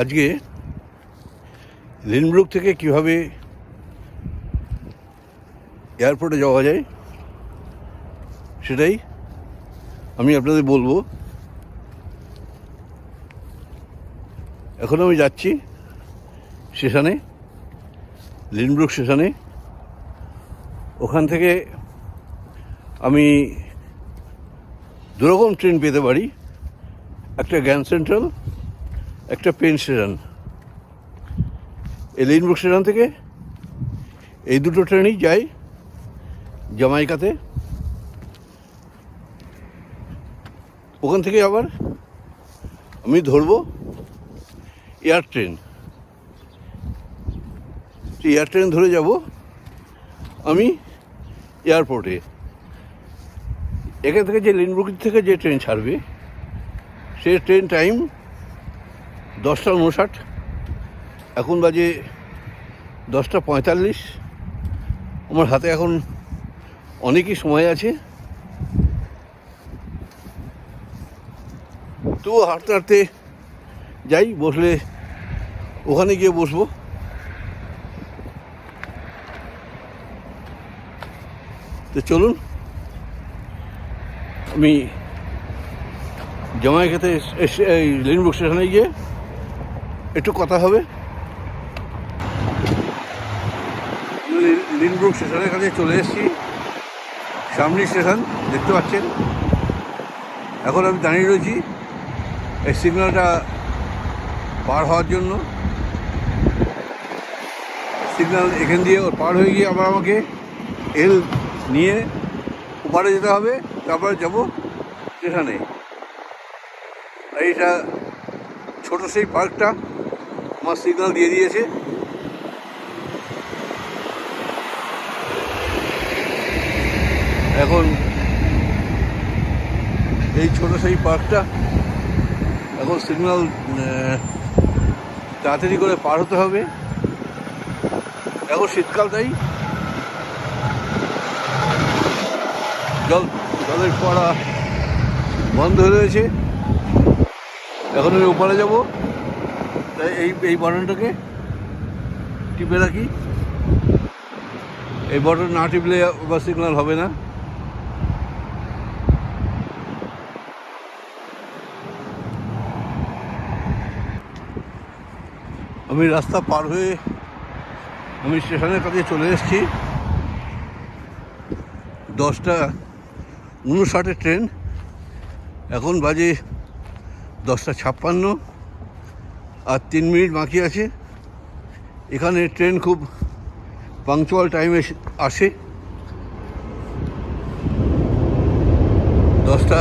আজকে লিনব্রুক থেকে কীভাবে এয়ারপোর্টে যাওয়া যায় সেটাই আমি আপনাদের বলব। এখন আমি যাচ্ছি স্টেশনে লিনব্রুক স্টেশনে ওখান থেকে আমি দুরকম ট্রেন পেতে পারি। একটা জ্ঞান সেন্ট্রাল একটা পেন স্টেশন এই লেনবুক স্টেশন থেকে এই দুটো ট্রেনই যায় জামাইকাতে। ওখান থেকে আবার আমি ধরবো এয়ার ট্রেন। এয়ার ট্রেন ধরে যাব আমি এয়ারপোর্টে। এখান থেকে যে লিনব্রুক থেকে যে ট্রেন ছাড়বে, সে ট্রেন টাইম দশটা উনষাট এখন বাজে দশটা পঁয়তাল্লিশ। আমার হাতে এখন অনেকই সময় আছে। তবু হাঁটতে হাঁটতে যাই, বসলে ওখানে গিয়ে বসবো। তো চলুন, আমি জামাই খেতে এই লিনবুক স্টেশনে গিয়ে একটু কথা হবে। লিনব্রুক স্টেশনের কাছে চলে এসেছি। সামনে স্টেশন, দেখতে পাচ্ছেন? এখন আমি দাঁড়িয়ে রয়েছি এই সিগন্যালটা পার হওয়ার জন্য। সিগন্যাল এখান দিয়ে ওর পার হয়ে গিয়ে আবার আমাকে এল নিয়ে ওপারে যেতে হবে। তারপরে যাব স্টেশনে। এইটা ছোটো সেই পার্কটা। সিগন্যাল দিয়ে দিয়েছে। এখন এই ছোট সেই পার্কটা এখন সিগন্যাল তাড়াতাড়ি করে পার হতে হবে। এখন শীতকাল তাই। জল, জলের পড়া বন্ধ হয়ে রয়েছে। এখন আমি ওপারে যাব। এই এই বাটনটাকে টিপে রাখি। এই বটন না টিপলে বা সিগন্যাল হবে না। আমি রাস্তা পার হয়ে আমি স্টেশনের কাছে চলে এসেছি। দশটা উনষাটের ট্রেন। এখন বাজে দশটা ছাপ্পান্ন। আর তিন মিনিট বাকি আছে। এখানে ট্রেন খুব পাংচুয়াল টাইমে আসে। দশটা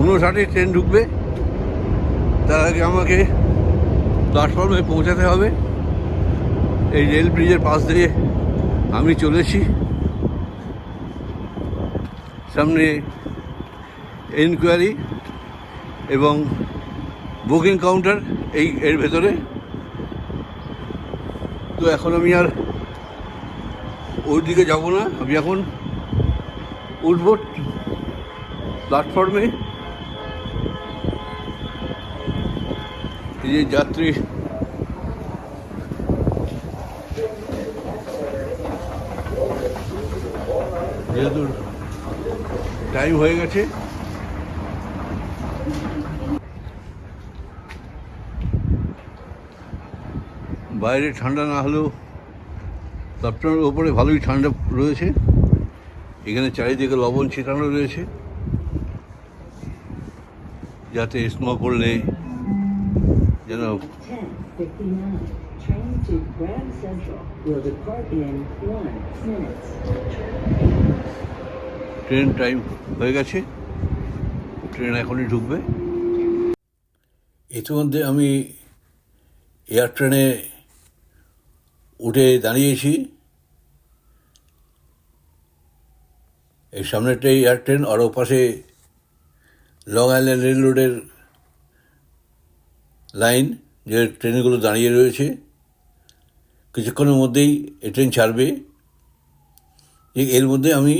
উনষাটে ট্রেন ঢুকবে। তার আগে আমাকে প্ল্যাটফর্মে পৌঁছাতে হবে। এই রেল ব্রিজের পাশ দিয়ে আমি চলেছি। সামনে এনকোয়ারি এবং বুকিং কাউন্টার এই, এর ভেতরে। তো এখন আমি আর ওই দিকে যাব না। আমি এখন উঠব প্ল্যাটফর্মে এই যে যাত্রী। যেহেতু টাইম হয়ে গেছে বাইরে ঠান্ডা না হলেও প্ল্যাটফর্মের ওপরে ভালোই ঠান্ডা রয়েছে এখানে চারিদিকে লবণ ছিটানো রয়েছে যাতে স্নো পড়লে যেন 10:59. Train to Grand Central will depart in one minute. Train time হয়ে গেছে ট্রেন এখনই ঢুকবে ইতিমধ্যে আমি এয়ার ট্রেনে উঠে দাঁড়িয়েছি। এই সামনেটাই এয়ার ট্রেন আর ওপাশে লং আইল্যান্ড রেল রোডের লাইন, যে ট্রেনগুলো দাঁড়িয়ে রয়েছে। কিছুক্ষণের মধ্যেই এই ট্রেন ছাড়বে। এর মধ্যে আমি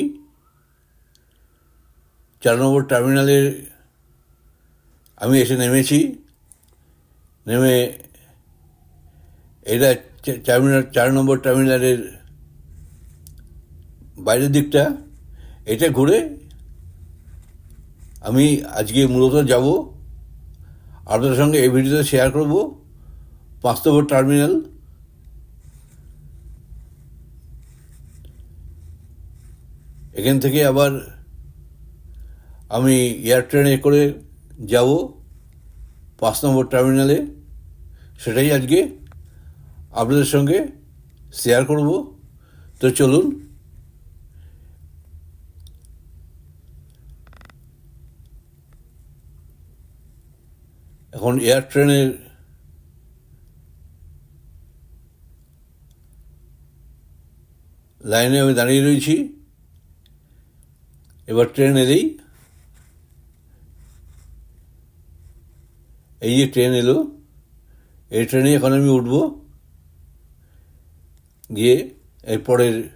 চার নম্বর টার্মিনালে আমি এসে নেমেছি। নেমে এটা টার্মিনাল চার নম্বর টার্মিনালের বাইরের দিকটা, এটা ঘুরে আমি আজকে মূলত যাব আপনাদের সঙ্গে এই ভিডিওতে শেয়ার করব পাঁচ নম্বর টার্মিনাল এখান থেকে আবার আমি এয়ার ট্রেনে করে যাব পাঁচ নম্বর টার্মিনালে সেটাই আজকে আপনাদের সঙ্গে শেয়ার করব। তো চলুন। এখন এয়ার ট্রেনের লাইনে আমি দাঁড়িয়ে রয়েছি। এবার ট্রেন এলেই এই যে ট্রেন এলো, এই ট্রেনে এখন আমি উঠব। গিয়ে এরপরের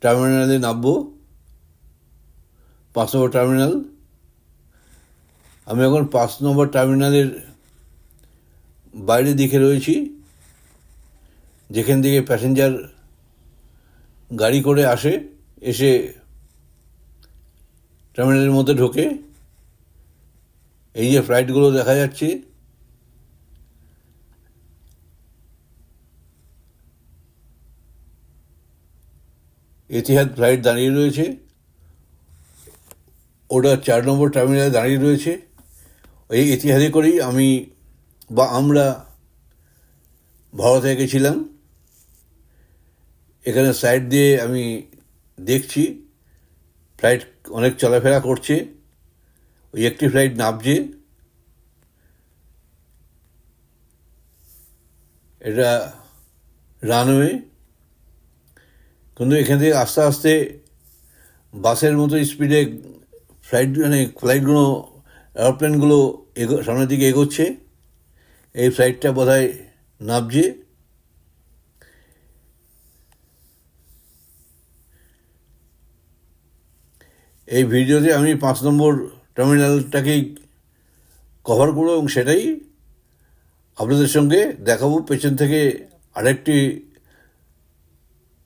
টার্মিনালে নামবো। পাঁচ নম্বর টার্মিনাল। আমি এখন পাঁচ নম্বর টার্মিনালের বাইরের দিকে রয়েছি। যেখান থেকে প্যাসেঞ্জার গাড়ি করে আসে, এসে টার্মিনালের মধ্যে ঢোকে। এই যে ফ্লাইটগুলো দেখা যাচ্ছে এতিহাদ ফ্লাইট দাঁড়িয়ে রয়েছে। ওটা চার নম্বর টার্মিনালে দাঁড়িয়ে রয়েছে। এই ইতিহাদে করেই আমি বা আমরা ভারতে গেছিলাম। এখানে সাইড দিয়ে আমি দেখছি ফ্লাইট অনেক চলাফেরা করছে। ওই একটি ফ্লাইট নামছে। এটা রানওয়ে কিন্তু এখান থেকে আস্তে আস্তে বাসের মতো স্পিডে ফ্লাইট মানে ফ্লাইটগুলো, এরোপ্লেনগুলো এগো, সামনের দিকে এগোচ্ছে। এই ফ্লাইটটা বোধ হয় নামছে। এই ভিডিওতে আমি পাঁচ নম্বর টার্মিনালটাকেই কভার করব এবং সেটাই আপনাদের সঙ্গে দেখাবো। পেছন থেকে আরেকটি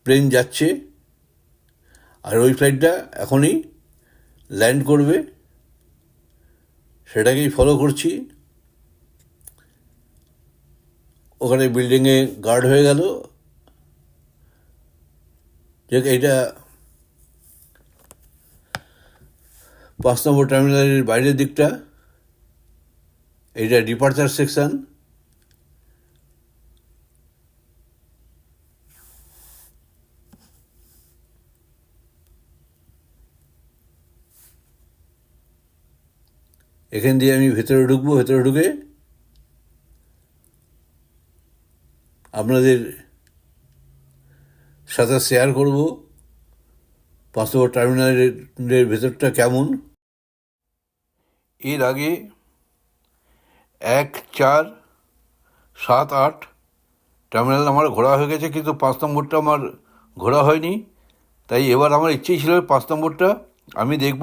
প্লেন যাচ্ছে, আর ওই ফ্লাইটটা এখনই ল্যান্ড করবে। সেটাকেই ফলো করছি। ওখানে বিল্ডিংয়ে গার্ড হয়ে গেল। যে এটা পাঁচ নম্বর টার্মিনালের বাইরের দিকটা। এটা ডিপার্চার সেকশন এখান দিয়ে আমি ভেতরে ঢুকবো, ভেতরে ঢুকে আপনাদের সাথে শেয়ার করব পাঁচশো টার্মিনালের ভেতরটা কেমন? এর আগে এক চার সাত আট টার্মিনাল আমার ঘোরা হয়ে গেছে, কিন্তু পাঁচ নম্বরটা আমার ঘোরা হয়নি। তাই এবার আমার ইচ্ছেই ছিল পাঁচ নম্বরটা আমি দেখব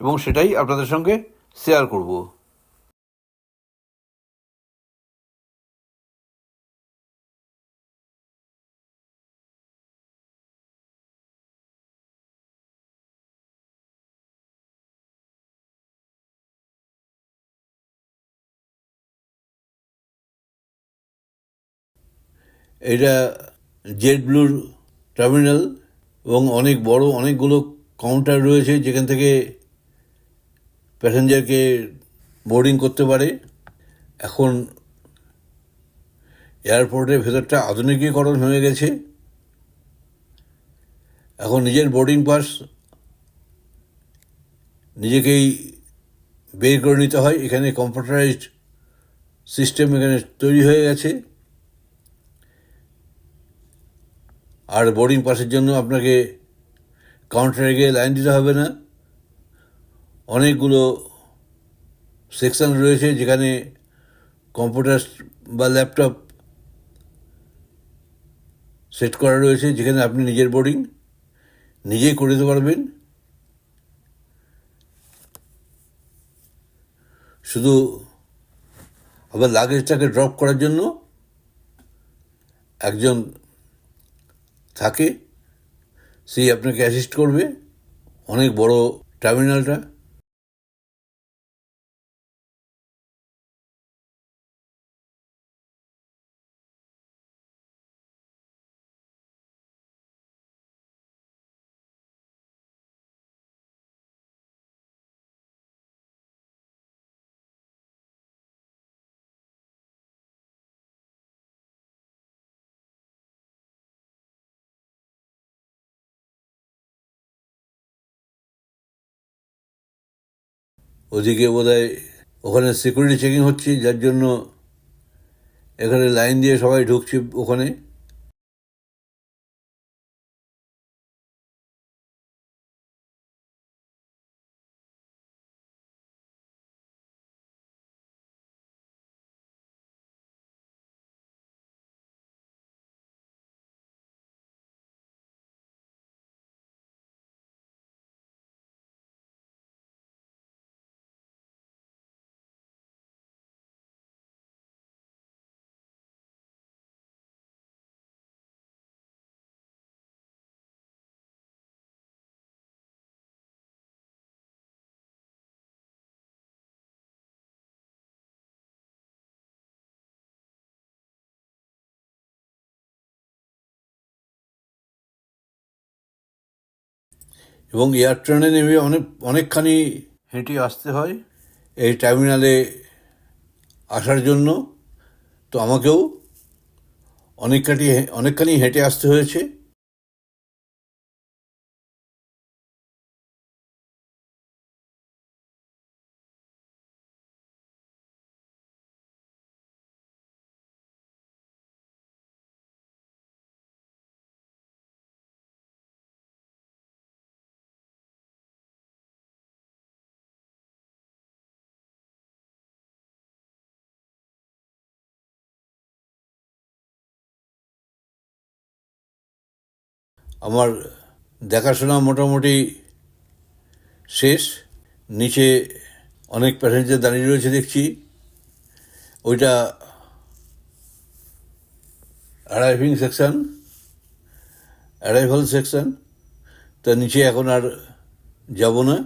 এবং সেটাই আপনাদের সঙ্গে শেয়ার করব। এটা জেড ব্লুর টার্মিনাল এবং অনেক বড় অনেকগুলো কাউন্টার রয়েছে যেখান থেকে প্যাসেঞ্জারকে বোর্ডিং করতে পারে। এখন এয়ারপোর্টের ভেতরটা আধুনিকীকরণ হয়ে গেছে। এখন নিজের বোর্ডিং পাস নিজেকেই বের করে নিতে হয়। এখানে কম্পিউটারাইজড সিস্টেম এখানে তৈরি হয়ে গেছে। আর বোর্ডিং পাসের জন্য আপনাকে কাউন্টারে গিয়ে লাইন দিতে হবে না। অনেকগুলো সেকশন রয়েছে যেখানে কম্পিউটার বা ল্যাপটপ সেট করা রয়েছে, যেখানে আপনি নিজের বোর্ডিং নিজেই করে দিতে পারবেন। শুধু আবার লাগেজটাকে ড্রপ করার জন্য একজন থাকে সেই আপনাকে অ্যাসিস্ট করবে। অনেক বড় টার্মিনালটা ওদিকে বোধহয় ওখানে সিকিউরিটি চেকিং হচ্ছে যার জন্য এখানে লাইন দিয়ে সবাই ঢুকছে ওখানে। এবং এয়ার ট্রেনে নেমে অনেক, অনেকখানি হেঁটে আসতে হয়। এই টার্মিনালে আসার জন্য। তো আমাকেও অনেকখানি অনেকখানি হেঁটে আসতে হয়েছে। আমার দেখাশোনা মোটামুটি শেষ। নিচে অনেক প্যাসেঞ্জার দাঁড়িয়ে রয়েছে দেখছি। ওইটা অ্যারাইভিং সেকশন অ্যারাইভাল সেকশন তা নিচে এখন আর যাব না।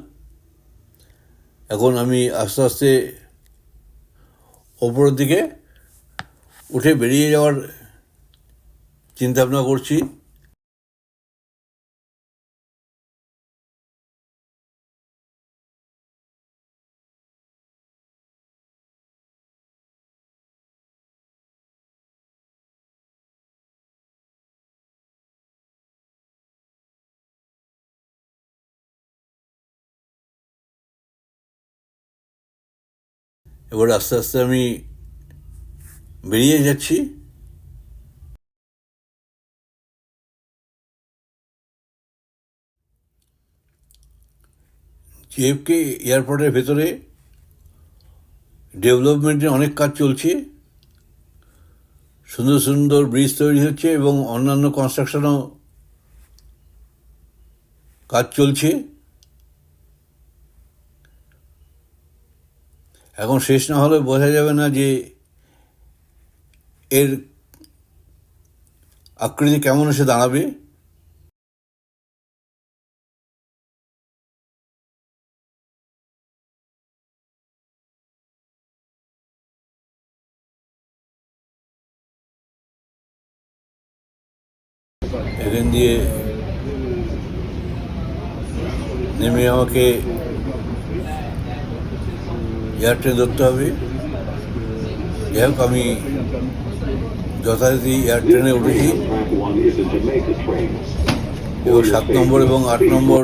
এখন আমি আস্তে আস্তে ওপরের দিকে উঠে বেরিয়ে যাওয়ার চিন্তাভাবনা করছি। এবার আস্তে আস্তে আমি বেরিয়ে যাচ্ছি। জিএফকে এয়ারপোর্টের ভেতরে ডেভেলপমেন্টের অনেক কাজ চলছে। সুন্দর সুন্দর ব্রিজ তৈরি হচ্ছে এবং অন্যান্য কনস্ট্রাকশনও কাজ চলছে। এখন শেষ না হলে বোঝা যাবে না যে এর আকৃতি কেমন এসে দাঁড়াবে। এখান দিয়ে নেমে আমাকে এয়ার ট্রেন ধরতে হবে। যাই হোক আমি যথারীতি এয়ার ট্রেনে উঠেছি. এবং সাত নম্বর এবং আট নম্বর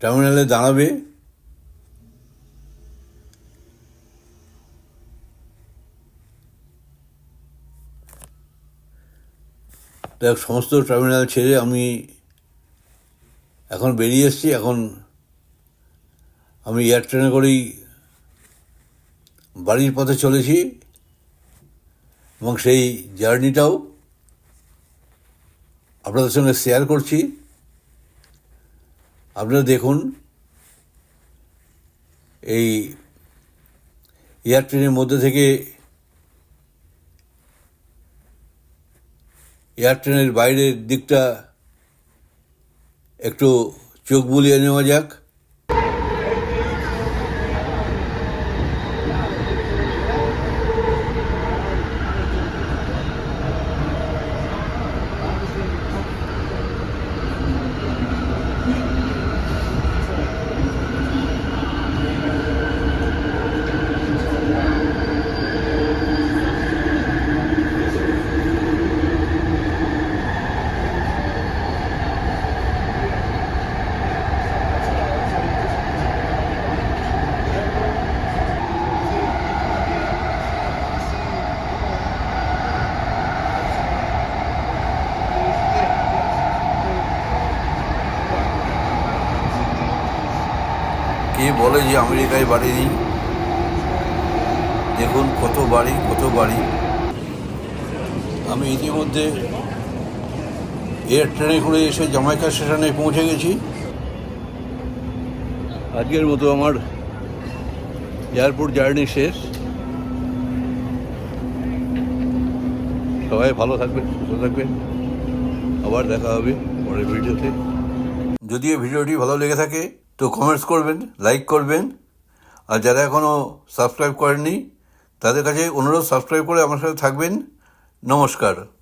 টার্মিনালে দাঁড়াবে। সমস্ত টার্মিনাল ছেড়ে আমি এখন বেরিয়ে এসেছি। এখন আমি এয়ার ট্রেনে করেই বাড়ির পথে চলেছি এবং সেই জার্নিটাও আপনাদের সঙ্গে শেয়ার করছি। আপনারা দেখুন, এই এয়ার ট্রেনের মধ্যে থেকে এয়ার ট্রেনের বাইরের দিকটা একটু চোখ বুলিয়ে নেওয়া যাক। বাড়ি। দেখুন কত বাড়ি কত বাড়ি। আমি ইতিমধ্যে এয়ার ট্রেনে করে এসে জামাইকা স্টেশনে পৌঁছে গেছি। আজকের মতো আমার এয়ারপোর্ট জার্নি শেষ। সবাই ভালো থাকবেন, সুস্থ থাকবেন। আবার দেখা হবে পরের ভিডিওতে। যদিও ভিডিওটি ভালো লেগে থাকে, তো কমেন্টস করবেন লাইক করবেন। আর যারা এখনও সাবস্ক্রাইব করেননি তাদের কাছে অনুরোধ সাবস্ক্রাইব করে আমার সাথে থাকবেন। নমস্কার।